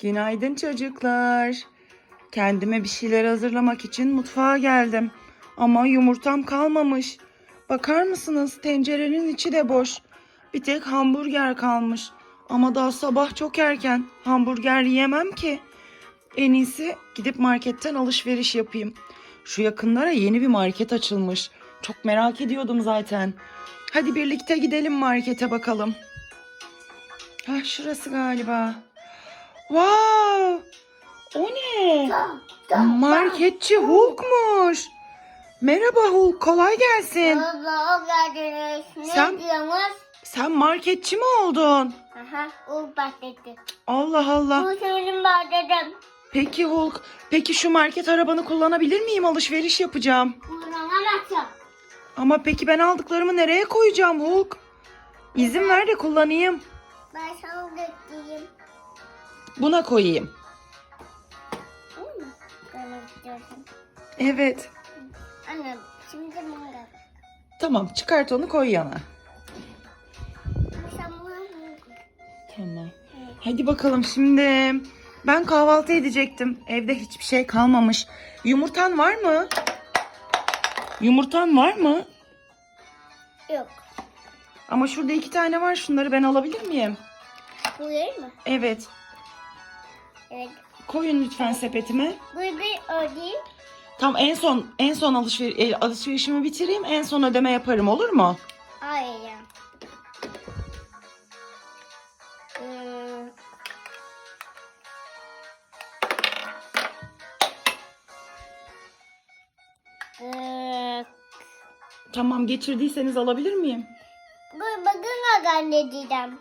Günaydın çocuklar. Kendime bir şeyler hazırlamak için mutfağa geldim. Ama yumurtam kalmamış. Bakar mısınız? Tencerenin içi de boş. Bir tek hamburger kalmış. Ama daha sabah çok erken. Hamburger yiyemem ki. En iyisi gidip marketten alışveriş yapayım. Şu yakınlara yeni bir market açılmış. Çok merak ediyordum zaten. Hadi birlikte gidelim markete bakalım. Ha şurası galiba. Wow! O ne? Marketçi Hulk'muş. Merhaba Hulk, kolay gelsin. O geldiniz. Ne Sen- diyorsunuz? Sen marketçi mi oldun? Aha o bahsetti. Allah Allah. Bu sözüm bahsettim. Peki Hulk, peki şu market arabanı kullanabilir miyim? Alışveriş yapacağım. Kullanamazsın. Ama peki ben aldıklarımı nereye koyacağım Hulk? İzin ver de kullanayım. Ben sana. Buna koyayım. Evet. Anne şimdi bana. Tamam, çıkart onu koy yana. Tamam. Hadi bakalım şimdi. Ben kahvaltı edecektim. Evde hiçbir şey kalmamış. Yumurtan var mı? Yumurtan var mı? Yok. Ama şurada iki tane var. Şunları ben alabilir miyim? Bu değil mi? Evet. Evet. Koyun lütfen sepetime. Bu bir değil. Tam en son en son alışver e, alışverişimi bitireyim. En son ödeme yaparım olur mu? Hayır. Hmm. Ee, Tamam getirdiyseniz alabilir miyim? bu bakın halledeceğim.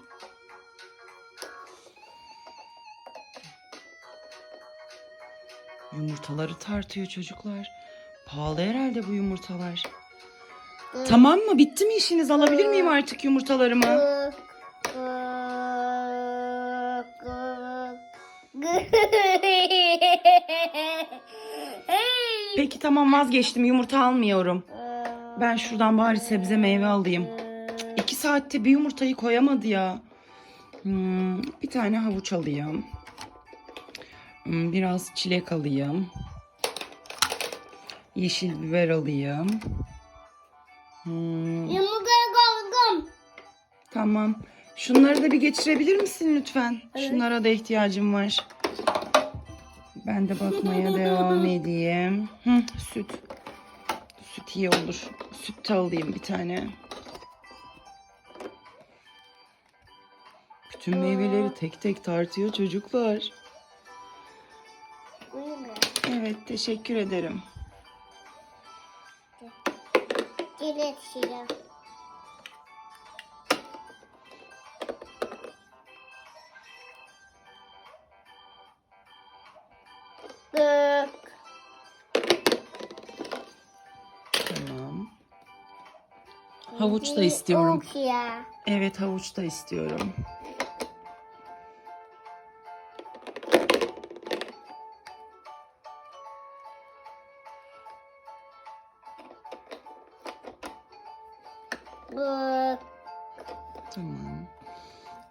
Yumurtaları tartıyor çocuklar. Pahalı herhalde bu yumurtalar. Tamam mı? Bitti mi işiniz? Alabilir miyim artık yumurtalarımı? Peki tamam vazgeçtim. Yumurta almıyorum. Ben şuradan bari sebze meyve alayım. İki saatte bir yumurtayı koyamadı ya. Hmm, bir tane havuç alayım. Hmm, biraz çilek alayım. Yeşil biber alayım. Hmm, tamam. Şunları da bir geçirebilir misin lütfen? Evet. Şunlara da ihtiyacım var. Ben de bakmaya devam edeyim. Hı, süt. Süt iyi olur. Süt de alayım bir tane. Bütün meyveleri tek tek tartıyor çocuklar. Evet teşekkür ederim. Geri yetişeceğim. Gık. Tamam. Havuç da istiyorum. Ya. Evet havuç da istiyorum. Gık. Tamam.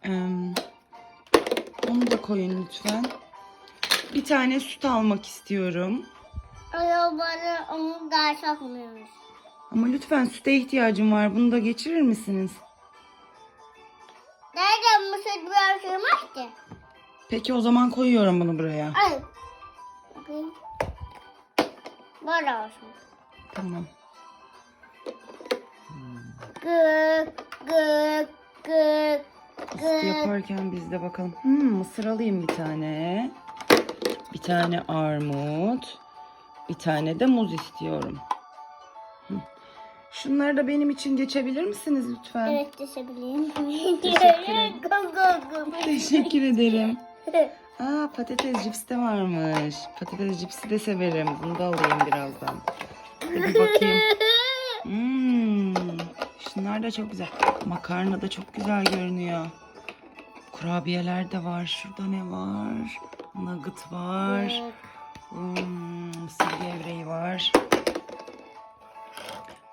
Em, onu da koyun lütfen. Bir tane süt almak istiyorum. Ayol bana onu daha sakmıyormuş. Ama lütfen süte ihtiyacım var. Bunu da geçirir misiniz? Nereden bu süt biraz sığmaz ki? Peki o zaman koyuyorum bunu buraya. Bakayım. Böyle olsun. Tamam. Gık gık gık Süt gık. yaparken biz de bakalım. Hmm, mısır alayım bir tane. Bir tane armut. Bir tane de muz istiyorum. Hı. Şunları da benim için geçebilir misiniz lütfen? Evet düşebileyim. Teşekkür ederim. Gık. Teşekkür ederim. Aa patates cips de varmış. Patates cipsi de severim. Bunu da alayım birazdan. Hadi bakayım. Hmm, şunlar da çok güzel. Makarna da çok güzel görünüyor. Kurabiyeler de var. Şurada ne var? Nugget var. Hmm, mısır gevreği var.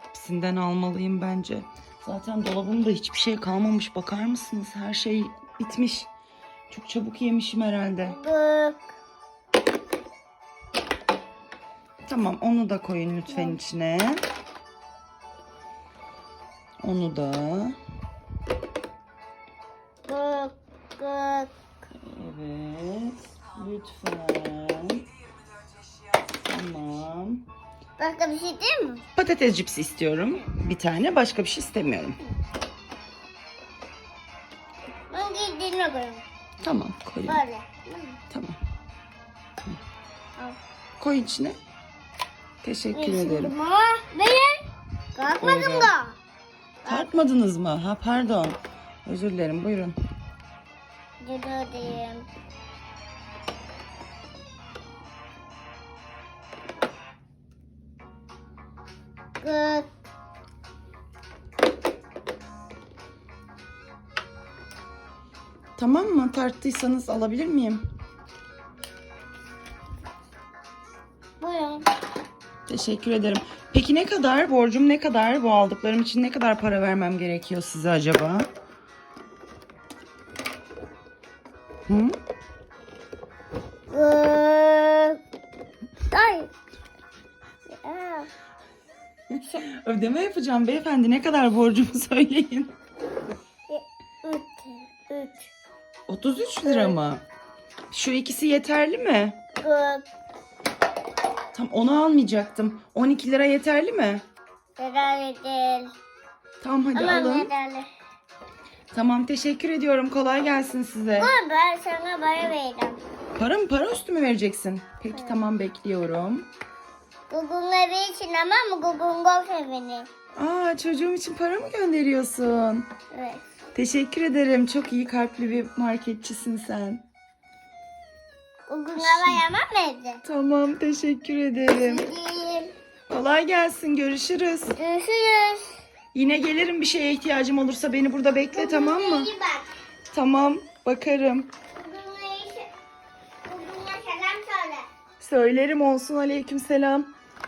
Hepsinden almalıyım bence. Zaten dolabımda hiçbir şey kalmamış. Bakar mısınız? Her şey bitmiş. Çok çabuk yemişim herhalde. Gık. Tamam onu da koyun lütfen içine. Onu da. Gık. Gık. Evet. Lütfen. Tamam. Başka bir şey değil mi? Patates cipsi istiyorum. Bir tane başka bir şey istemiyorum. Ben giydiğine koyayım. Tamam koyayım. Böyle. Tamam. Al. Koy içine. Teşekkür ederim. Mama benim. Kalkmadım da. Tartmadınız mı? Ha pardon. Özür dilerim. Buyurun. Gidiyorum. Gık. Tamam mı? Tarttıysanız alabilir miyim? Teşekkür ederim. Peki ne kadar? Borcum ne kadar? Bu aldıklarım için ne kadar para vermem gerekiyor size acaba? Hı? Gık. Ay. Ödeme yapacağım beyefendi. Ne kadar borcumu söyleyin. Üç. Üç. 33 lira mı? Şu ikisi yeterli mi? Gık. Tam onu almayacaktım. 12 lira yeterli mi? Yeterli değil. Tamam hadi Tamam alın. yeterli. Tamam teşekkür ediyorum. Kolay gelsin size. Ama ben sana para vereceğim. Para mı? Para üstü mü vereceksin? Peki tamam bekliyorum. Google evi için ama mı Google Golf evini? Aa çocuğum için para mı gönderiyorsun? Evet. Teşekkür ederim. Çok iyi kalpli bir marketçisin sen. Hava yaman mıydı? Tamam teşekkür ederim. Kolay gelsin. Görüşürüz. Görüşürüz. Yine gelirim bir şeye ihtiyacım olursa beni burada bekle tamam mı? İyi bak. Tamam bakarım. Google'a iyi- Google'a selam söyle. Söylerim olsun aleyküm selam.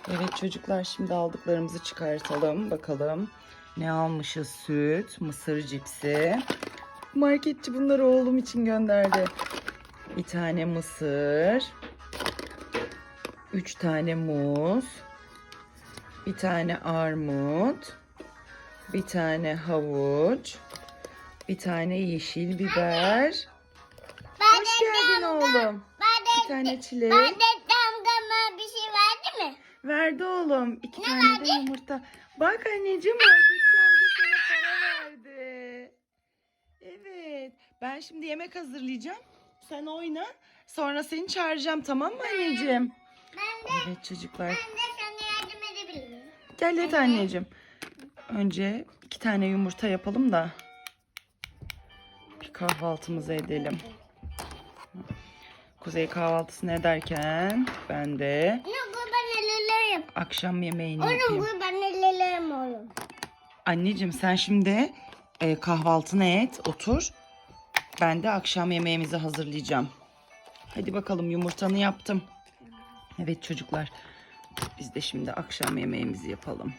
Evet çocuklar şimdi aldıklarımızı çıkartalım bakalım. Ne almışız? Süt, mısır cipsi. Marketçi bunları oğlum için gönderdi. Bir tane mısır. Üç tane muz. Bir tane armut. Bir tane havuç. Bir tane yeşil biber. Ben Hoş geldin oğlum. Ben Bir de, tane çilek. ben de damgama bir şey verdi mi? Verdi oğlum. İki Ne tane de verdi? yumurta. Bak anneciğim marketçi amca sana para verdi. Evet. Ben şimdi yemek hazırlayacağım. Sen oyna. Sonra seni çağıracağım tamam mı anneciğim? Ben de, Evet çocuklar. ben de sana yardım edebilirim. Gel et anneciğim. Önce iki tane yumurta yapalım da bir kahvaltımızı edelim. Kuzey kahvaltısını ederken ben de Yok bu ben ellerim. akşam yemeğini Oğlum yapayım. bu ben ellerim oğlum. Anneciğim sen şimdi e, kahvaltını et, otur. Ben de akşam yemeğimizi hazırlayacağım. Hadi bakalım yumurtanı yaptım. Evet çocuklar. Biz de şimdi akşam yemeğimizi yapalım.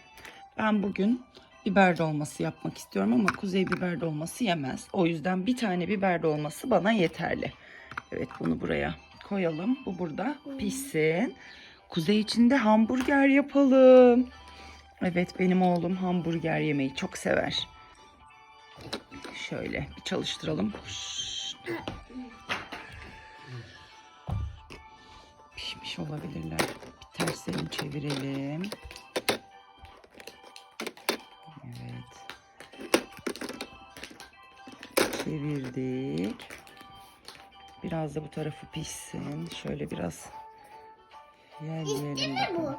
Ben bugün biber dolması yapmak istiyorum ama Kuzey biber dolması yemez. O yüzden bir tane biber dolması bana yeterli. Evet bunu buraya koyalım. Bu burada pişsin. Kuzey için de hamburger yapalım. Evet benim oğlum hamburger yemeyi çok sever. Şöyle bir çalıştıralım. Pişmiş olabilirler. Bir terslerini çevirelim. Evet. Çevirdik. Biraz da bu tarafı pişsin. Şöyle biraz yerleyelim mi bu?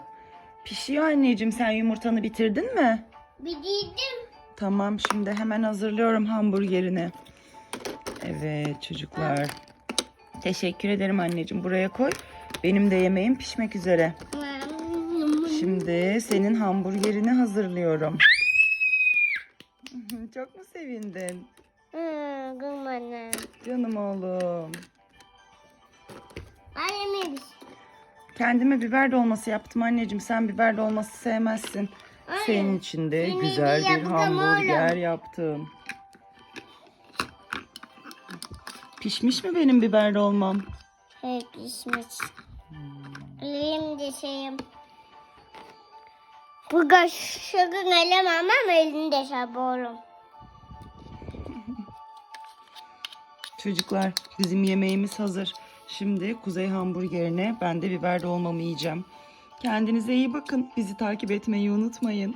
Pişiyor anneciğim. Sen yumurtanı bitirdin mi? Bir giydim. Tamam şimdi hemen hazırlıyorum hamburgerini. Evet çocuklar. Teşekkür ederim anneciğim. Buraya koy. Benim de yemeğim pişmek üzere. Şimdi senin hamburgerini hazırlıyorum. Çok mu sevindin? Gülmene. Canım oğlum. Anneme bir Kendime biber dolması yaptım anneciğim. Sen biber dolması sevmezsin. Senin için de güzel de bir hamburger oğlum. yaptım. Pişmiş mi benim biber dolmam? Hep pişmiş. Elim dişeyim. Bu kaşığın elemem ama elini deşer oğlum. Çocuklar bizim yemeğimiz hazır. Şimdi kuzey hamburgerine ben de biber dolmamı yiyeceğim. Kendinize iyi bakın. Bizi takip etmeyi unutmayın.